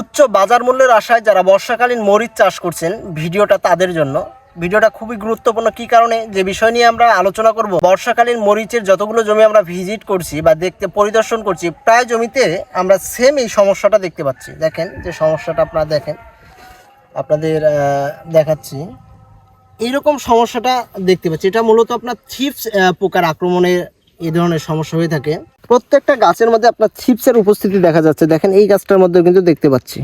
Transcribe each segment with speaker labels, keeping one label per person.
Speaker 1: উচ্চ বাজার মূল্যের আশায় যারা বর্ষাকালীন মরিচ চাষ করছেন, ভিডিওটা তাদের জন্য। ভিডিওটা খুবই গুরুত্বপূর্ণ। কি কারণে? যে বিষয় নিয়ে আমরা আলোচনা করব, বর্ষাকালীন মরিচের যতগুলো জমি আমরা ভিজিট করছি বা দেখতে, পরিদর্শন করছি, প্রায় জমিতে আমরা সেম এই সমস্যাটা দেখতে পাচ্ছি। দেখেন, যে সমস্যাটা আপনারা দেখেন, আপনাদের দেখাচ্ছি। এইরকম সমস্যাটা দেখতে পাচ্ছি। এটা মূলত আপনার থিপস পোকার আক্রমণে এই ধরনের সমস্যা হয়ে থাকে। প্রত্যেকটা গাছের মধ্যে আপনার ছিপসের উপস্থিতি দেখা যাচ্ছে। দেখেন, এই গাছটার মধ্যে কিন্তু দেখতে পাচ্ছি।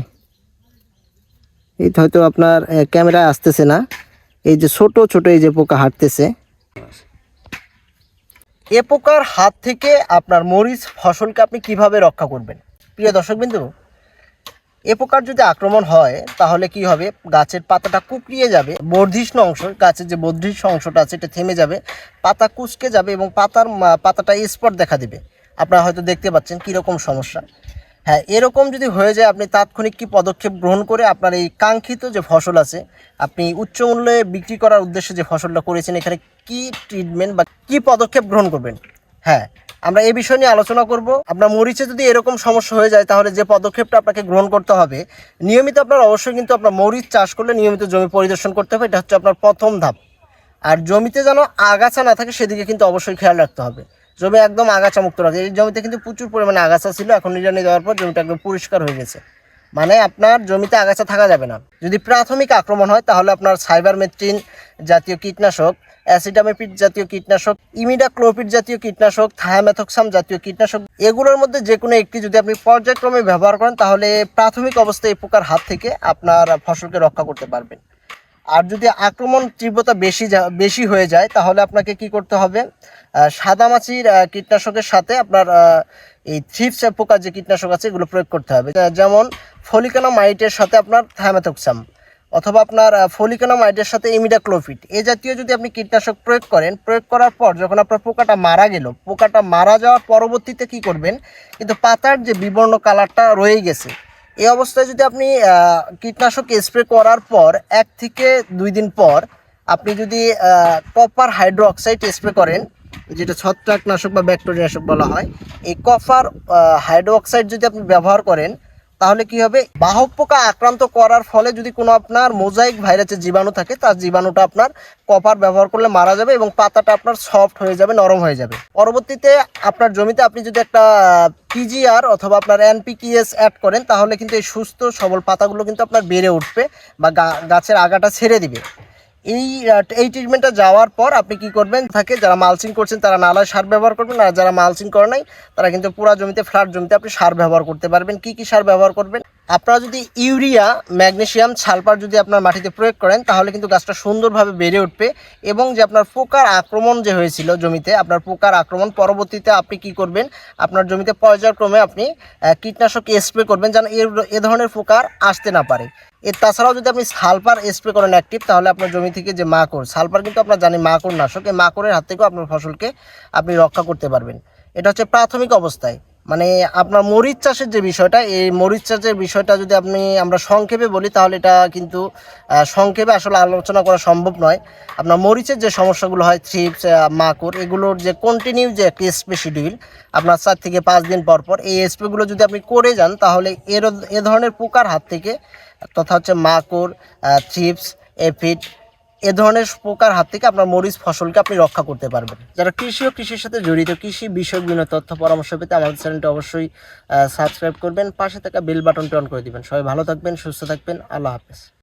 Speaker 1: এই হয়তো আপনার ক্যামেরায় আসতেছে না। এই যে ছোট ছোট এই যে পোকা হাঁটতেছে। এ পোকার হাত থেকে আপনার মরিচ ফসলকে আপনি কীভাবে রক্ষা করবেন? প্রিয় দর্শক বিন্দু এ প্রকার যদি আক্রমণ হয়, তাহলে কি হবে? গাছের পাতাটা কুকড়িয়ে যাবে। বর্ধিষ্ণ অংশ, গাছের যে বর্ধিষ্ণু অংশটা আছে, এটা থেমে যাবে। পাতা কুচকে যাবে এবং পাতার পাতাটা স্পট দেখা দেবে। আপনারা হয়তো দেখতে পাচ্ছেন কীরকম সমস্যা। হ্যাঁ এরকম যদি হয়ে যায়, আপনি তাৎক্ষণিক কি পদক্ষেপ গ্রহণ করে আপনার এই কাঙ্ক্ষিত যে ফসল আছে, আপনি উচ্চ মূল্যে বিক্রি করার উদ্দেশ্যে যে ফসলটা করেছেন, এখানে কি ট্রিটমেন্ট বা কি পদক্ষেপ গ্রহণ করবেন? হ্যাঁ আমরা এই বিষয় নিয়ে আলোচনা করব। আপনার মরিচে যদি এরকম সমস্যা হয়ে যায়, তাহলে যে পদক্ষেপটা আপনাকে গ্রহণ করতে হবে, নিয়মিত আপনার অবশ্যই কিন্তু আপনার মরিচ চাষ করলে নিয়মিত জমি পরিদর্শন করতে হবে। এটা হচ্ছে আপনার প্রথম ধাপ। আর জমিতে যেন আগাছা না থাকে, সেদিকে কিন্তু অবশ্যই খেয়াল রাখতে হবে। জমি একদম আগাছা মুক্ত রাখে এই জমিতে কিন্তু প্রচুর পরিমাণে আগাছা ছিল, এখন নিড়ানি দেওয়ার পর জমিটা একদম পরিষ্কার হয়ে গেছে। মানে আপনার জমিতে আগাছা থাকা যাবে না। যদি প্রাথমিক আক্রমণ হয়, তাহলে আপনার সাইবার মেট্রিন জাতীয় কীটনাশক অ্যাসিডামেপিড জাতীয় কীটনাশক ইমিডাক্লোপিড জাতীয় কীটনাশক, থায়ামেথক্সাম জাতীয় কীটনাশক, এগুলোর মধ্যে যে কোনো একটি যদি আপনি পর্যায়ক্রমে ব্যবহার করেন, তাহলে প্রাথমিক অবস্থায় এই পোকার হাত থেকে আপনার ফসলকে রক্ষা করতে পারবেন। আর যদি আক্রমণ তীব্রতা বেশি বেশি হয়ে যায়, তাহলে আপনাকে কি করতে হবে? সাদামাছির কীটনাশকের সাথে আপনার এই থ্রিপস পোকার যে কীটনাশক আছে, এগুলো প্রয়োগ করতে হবে। যেমন ফলিকানামাইটের সাথে আপনার থায়ামেথক্সাম অথবা আপনার ফলিকানামাইটের সাথে ইমিডাক্লোফিট। এ জাতীয় যদি আপনি কীটনাশক প্রয়োগ করেন, প্রয়োগ করার পর যখন আপনার পোকাটা মারা গেল, পোকাটা মারা যাওয়ার পরবর্তীতে কি করবেন? কিন্তু পাতার যে বিবর্ণ কালারটা রয়ে গেছে এই অবস্থায় যদি আপনি কীটনাশক স্প্রে করার পর এক থেকে দুই দিন পর আপনি যদি কপার হাইড্রোক্সাইড স্প্রে করেন, যেটা ছত্রাকনাশক বা ব্যাকটেরিয়ানাশক বলা হয়, এই কপার হাইড্রোক্সাইড যদি আপনি ব্যবহার করেন তাহলে কি হবে? বাহক পোকা আক্রান্ত করার ফলে যদি কোনো আপনার মোজাইক ভাইরাসের জীবাণু থাকে, তার জীবাণুটা আপনার কপার ব্যবহার করলে মারা যাবে এবং পাতাটা আপনার সফট হয়ে যাবে, নরম হয়ে যাবে। পরবর্তীতে আপনার জমিতে আপনি যদি একটা পিজিআর অথবা আপনার এনপিকিএস অ্যাড করেন, তাহলে কিন্তু এই সুস্থ সবল পাতাগুলো কিন্তু আপনার বেড়ে উঠবে বা গাছের আগাটা ছেড়ে দিবে। এই এই ট্রিটমেন্টটা যাওয়ার পর আপনি কি করবেন? থাকে যারা মালচিং করছেন, তারা নালায় সার ব্যবহার করবেন, আর যারা মালচিং করে নাই, তারা কিন্তু পুরা জমিতে ফ্ল্যাট জমিতে আপনি সার ব্যবহার করতে পারবেন। কি কি সার ব্যবহার করবেন? আপনারা যদি ইউরিয়া, ম্যাগনেসিয়াম, সালফার যদি আপনার মাটিতে প্রয়োগ করেন, তাহলে কিন্তু গাছটা সুন্দরভাবে বেড়ে উঠবে এবং যে আপনার পোকার আক্রমণ যে হয়েছিল জমিতে, আপনার পোকার আক্রমণ, পরবর্তীতে আপনি কি করবেন? আপনার জমিতে পর্যায়ক্রমে আপনি কীটনাশক স্প্রে করবেন যেন এ ধরনের পোকার আসতে না পারে। এর তাছাড়াও যদি আপনি সালফার স্প্রে করেন অ্যাক্টিভ তাহলে আপনার জমি থেকে যে মাকড়, সালফার কিন্তু আপনার জানি মাকড় নাশক, এই মাকড়ের হাত থেকেও আপনার ফসলকে আপনি রক্ষা করতে পারবেন। এটা হচ্ছে প্রাথমিক অবস্থায়। মানে আপনার মরিচ চাষের যে বিষয়টা, এই মরিচ চাষের বিষয়টা যদি আপনি, আমরা সংক্ষেপে বলি, তাহলে এটা কিন্তু সংক্ষেপে আসলে আলোচনা করা সম্ভব নয়। আপনার মরিচের যে সমস্যাগুলো হয়, থ্রিপস মাকড়, এগুলোর যে কন্টিনিউ যে একটি স্প্রে শিডিউল আপনার চার থেকে পাঁচ দিন পর পর, এই স্প্রেগুলো যদি আপনি করে যান, তাহলে এর, এ ধরনের পোকার হাত থেকে, তথা হচ্ছে মাকড় থ্রিপস, এফিড এ ধরনের পোকার হাত থেকে আপনার মরিচ ফসলকে আপনি রক্ষা করতে পারবেন। যারা কৃষি ও কৃষির সাথে জড়িত, কৃষি বিষয়ক বিভিন্ন তথ্য, পরামর্শ পেতে আমাদের চ্যানেলটি অবশ্যই সাবস্ক্রাইব করবেন। পাশে থাকা বেল বাটনটি অন করে দিবেন। সবাই ভালো থাকবেন, সুস্থ থাকবেন। আল্লাহ হাফেজ।